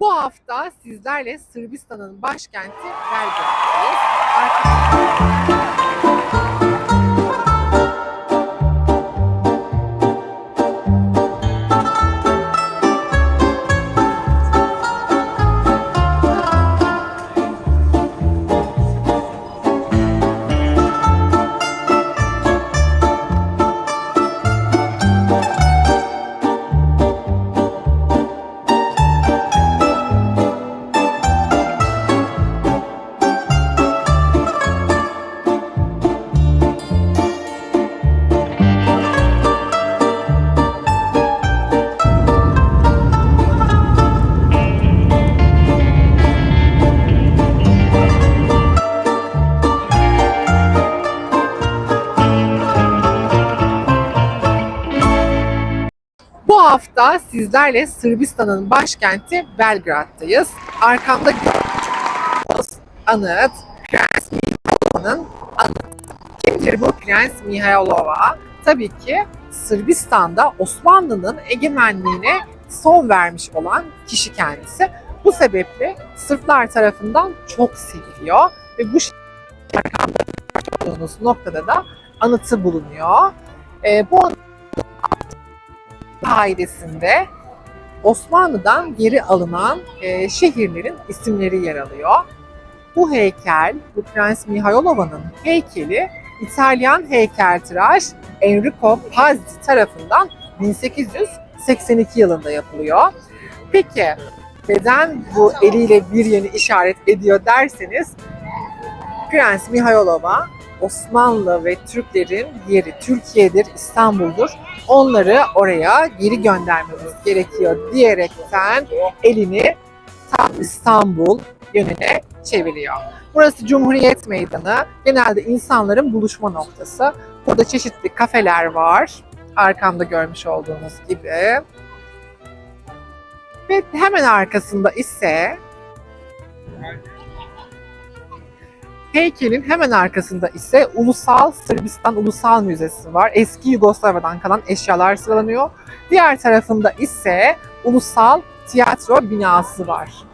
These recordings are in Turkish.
Bu hafta sizlerle Sırbistan'ın başkenti Belgrad'dayız. Arka- sizlerle Sırbistan'ın başkenti Belgrad'dayız. Arkamda gördüğünüz anıt Prens Mihailova'nın anıtı. Kimdir bu Prens Mihailova? Tabii ki Sırbistan'da Osmanlı'nın egemenliğine son vermiş olan kişi kendisi. Bu sebeple Sırplar tarafından çok seviliyor ve bu arkamda olduğunuz noktada da anıtı bulunuyor. Ee, bu anıt ailesinde Osmanlı'dan geri alınan e, şehirlerin isimleri yer alıyor. Bu heykel, bu Prens Mihailova'nın heykeli İtalyan heykeltıraş Enrico Pazzi tarafından 1882 yılında yapılıyor. Peki neden bu eliyle bir yeni işaret ediyor derseniz Prens Mihailova Osmanlı ve Türklerin yeri Türkiye'dir, İstanbul'dur. Onları oraya geri göndermemiz gerekiyor diyerekten elini tam İstanbul yönüne çeviriyor. Burası Cumhuriyet Meydanı. Genelde insanların buluşma noktası. Burada çeşitli kafeler var. Arkamda görmüş olduğunuz gibi. Ve hemen arkasında ise Heykelin hemen arkasında ise Ulusal Sırbistan Ulusal Müzesi var. Eski Yugoslavya'dan kalan eşyalar sıralanıyor. Diğer tarafında ise Ulusal Tiyatro binası var.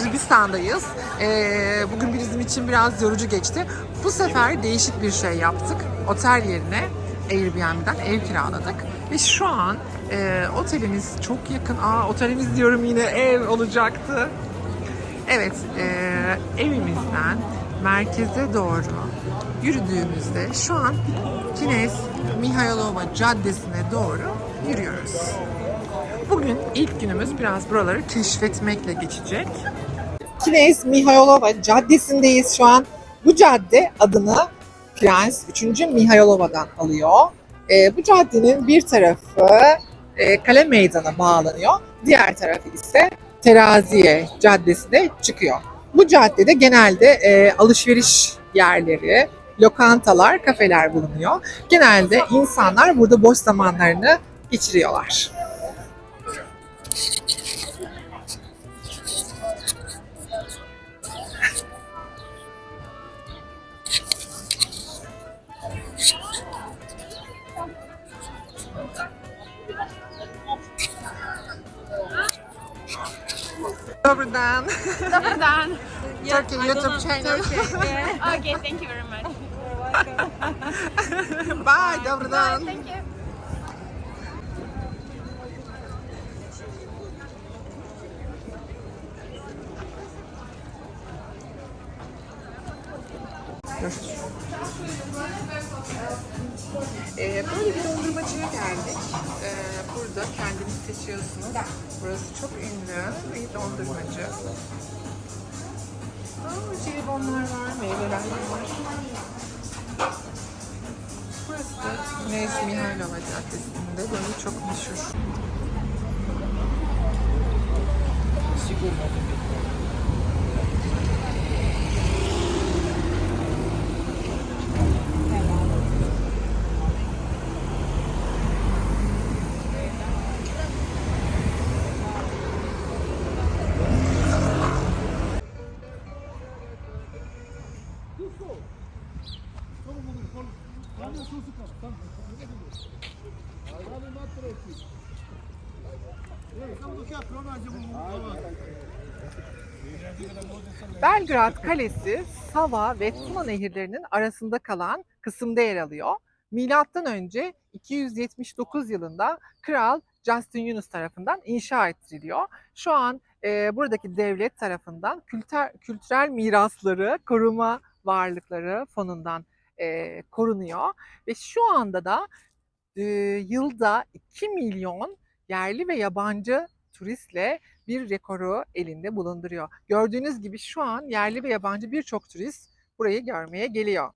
Sırbistan'dayız. Ee, bugün bizim için biraz yorucu geçti. Bu sefer değişik bir şey yaptık. Otel yerine Airbnb'den ev kiraladık. Ve şu an e, otelimiz çok yakın. Aa otelimiz diyorum yine ev olacaktı. Evet, e, evimizden merkeze doğru yürüdüğümüzde şu an Kines Mihailova Caddesi'ne doğru yürüyoruz. Bugün ilk günümüz biraz buraları keşfetmekle geçecek. Kines Mihailova Caddesi'ndeyiz şu an. Bu cadde adını Prens 3. Mihailova'dan alıyor. Ee, bu caddenin bir tarafı e, Kale Meydan'a bağlanıyor. Diğer tarafı ise Teraziye Caddesi'ne çıkıyor. Bu caddede genelde e, alışveriş yerleri, lokantalar, kafeler bulunuyor. Genelde insanlar burada boş zamanlarını geçiriyorlar. Добрый день. Добрый день. Turkey YouTube channel. okay, thank you very much. Bye, Bye. Добрый день. Ee, böyle bir dondurmacıya geldik. Ee, burada kendiniz seçiyorsunuz. Burası çok ünlü bir dondurmacı. Aa, jelibonlar var, meyveler var. Burası da Güneş Mihailova Caddesi'nde böyle çok meşhur. Belgrad Kalesi, Sava ve Tuna nehirlerinin arasında kalan kısımda yer alıyor. Milattan önce 279 yılında Kral Justinianus tarafından inşa ettiriliyor. Şu an e, buradaki devlet tarafından kültür, kültürel mirasları koruma varlıkları fonundan e, korunuyor ve şu anda da e, yılda 2 milyon yerli ve yabancı turistle bir rekoru elinde bulunduruyor. Gördüğünüz gibi şu an yerli ve yabancı birçok turist burayı görmeye geliyor.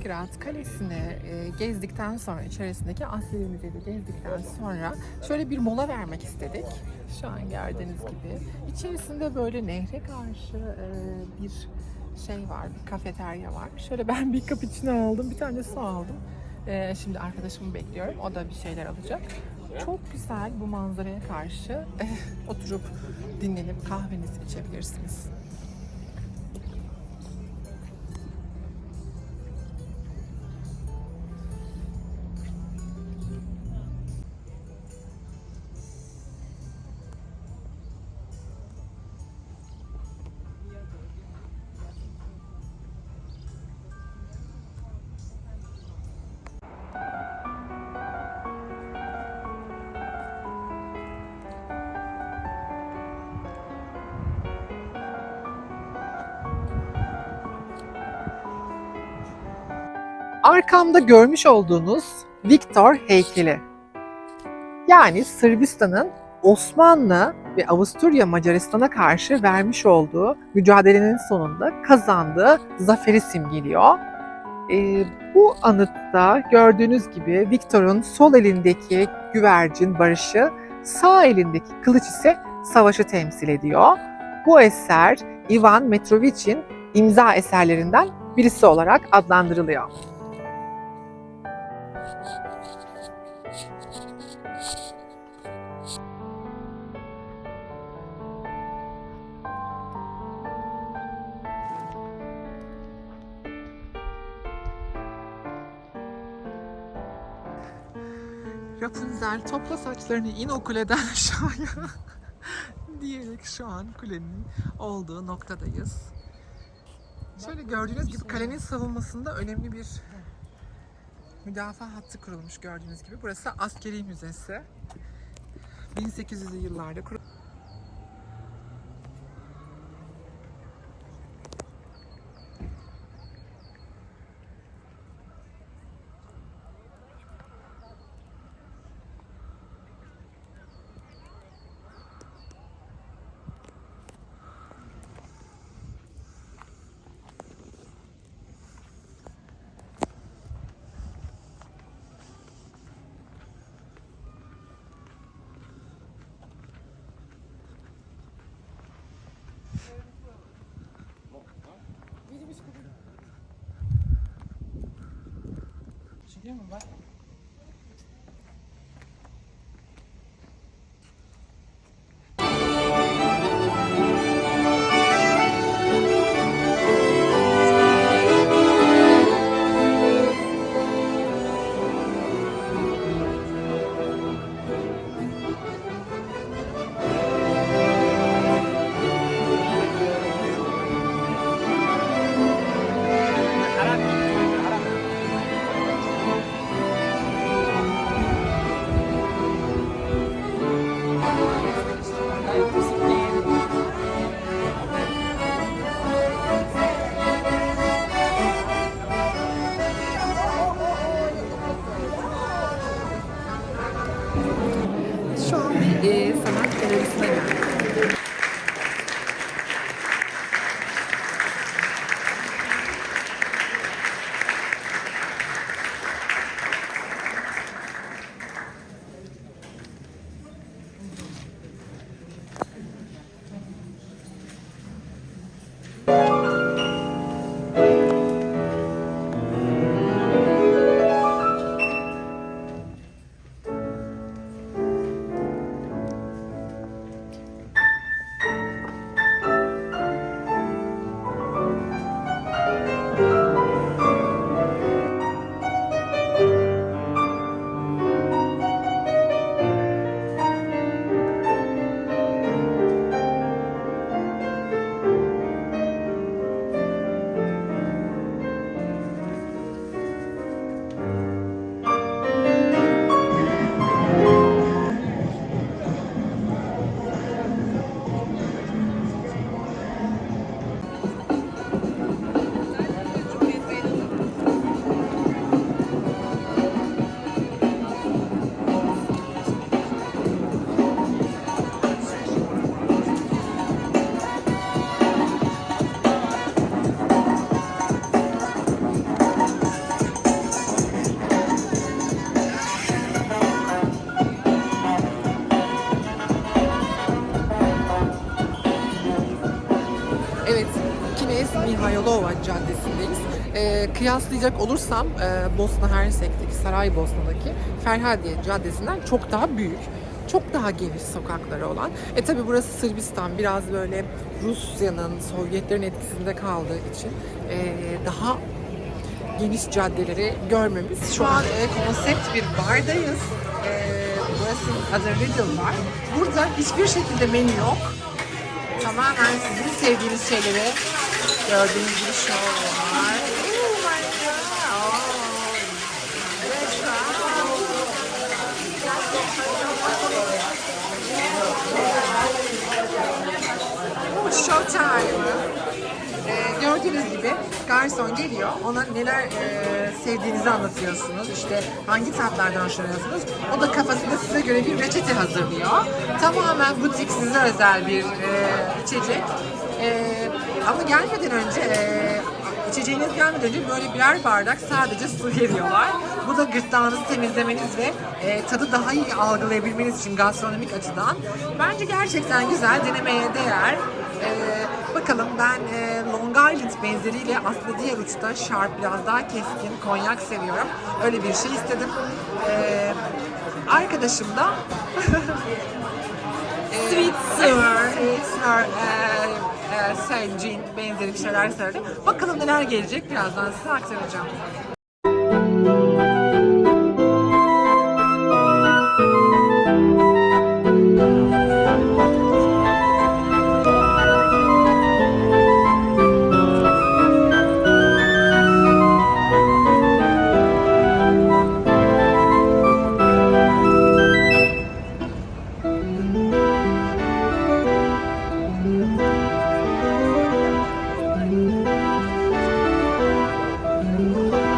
Belgrad Kalesi'ni e, gezdikten sonra, içerisindeki Asya'yı Müzeyi gezdikten sonra şöyle bir mola vermek istedik. Şu an gördüğünüz gibi. İçerisinde böyle nehre karşı e, bir şey var, bir kafeterya var. Şöyle ben bir cappuccino aldım, bir tane su aldım. E, şimdi arkadaşımı bekliyorum, o da bir şeyler alacak. Çok güzel bu manzaraya karşı e, oturup dinlenip kahvenizi içebilirsiniz. Arkamda görmüş olduğunuz Viktor heykeli. Yani Sırbistan'ın Osmanlı ve Avusturya Macaristan'a karşı vermiş olduğu mücadelenin sonunda kazandığı zaferi simgeliyor. Ee, bu anıtta gördüğünüz gibi Viktor'un sol elindeki güvercin barışı, sağ elindeki kılıç ise savaşı temsil ediyor. Bu eser Ivan Metrovich'in imza eserlerinden birisi olarak adlandırılıyor. Rapunzel topla saçlarını in o kuleden aşağıya diyerek şu an kulenin olduğu noktadayız. Şöyle gördüğünüz gibi kalenin savunmasında önemli bir müdafaa hattı kurulmuş gördüğünüz gibi. Burası askeri müzesi. 1800'lü yıllarda kurulmuş. Şu Caddesi'ndeyiz. Ee, kıyaslayacak olursam e, Bosna Hersek'teki, Saraybosna'daki Ferhadiye Caddesi'nden çok daha büyük. Çok daha geniş sokakları olan. E tabi burası Sırbistan. Biraz böyle Rusya'nın, Sovyetlerin etkisinde kaldığı için e, daha geniş caddeleri görmemiz. Şu an e, konsept bir bardayız. E, burası adı Riddle var. Burada hiçbir şekilde menü yok. Tamamen sizin sevdiğiniz şeyleri gördüğünüz gibi show var. Oh my god. Oh. Oh, Showtime. Ee, gördüğünüz gibi garson geliyor. Ona neler e, sevdiğinizi anlatıyorsunuz. İşte hangi tatlardan hoşlanıyorsunuz. O da kafasında size göre bir reçete hazırlıyor. Tamamen butik size özel bir e, içecek. E, ama gelmeden önce e, İçeceğiniz gelmeden önce böyle birer bardak sadece su veriyorlar. Bu da gırtlağınızı temizlemeniz ve e, tadı daha iyi algılayabilmeniz için gastronomik açıdan. Bence gerçekten güzel, denemeye değer. E, bakalım ben e, Long Island benzeriyle aslında diğer uçta sharp biraz daha keskin konyak seviyorum. Öyle bir şey istedim. E, arkadaşım da Sweet Sour, Sweet e, e, Sen Gin benzeri bir şeyler söyledi. Bakalım neler gelecek birazdan size aktaracağım.